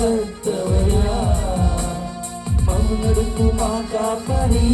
కర్తవ్యా మమ్ముడుకు మా కాపరీ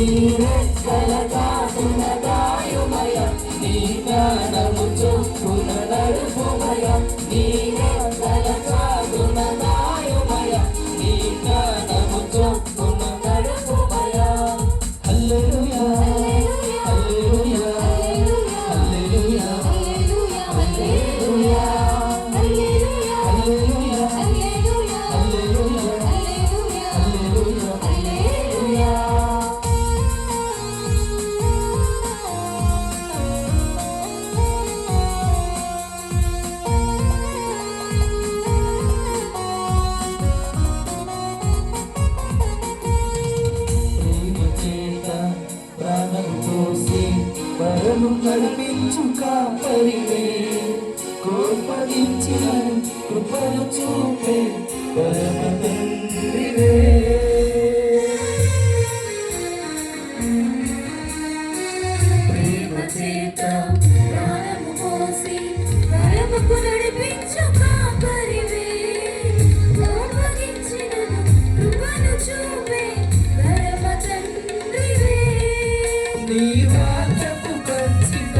నీవే కలగా సునదాయుమయ నీ గానమ నన్ను నడిపించు కాపరివే. కోపగించి నన్ను కృపను చూపే పరమ ప్రేమ చేత ప్రాణము పోసి నరముకు నడి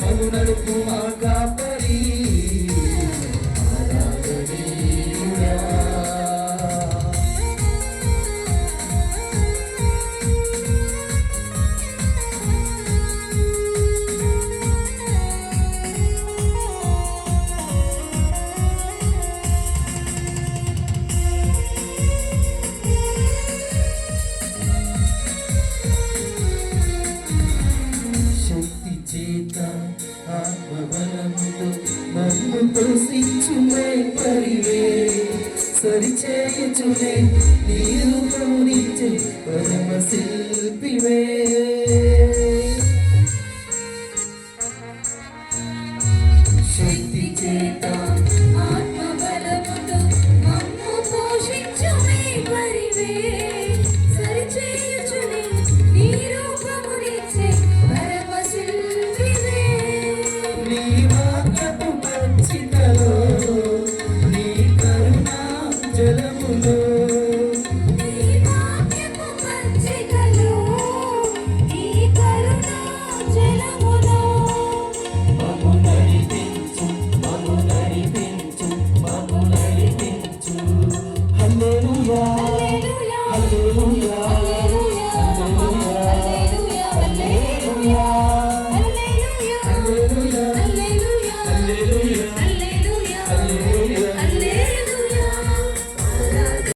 மகுனடுக்கும் ஆக்க మనములు నన్ను పోషించునే పరివే సరిచేయుచునే నీ రూపమునిచ్చి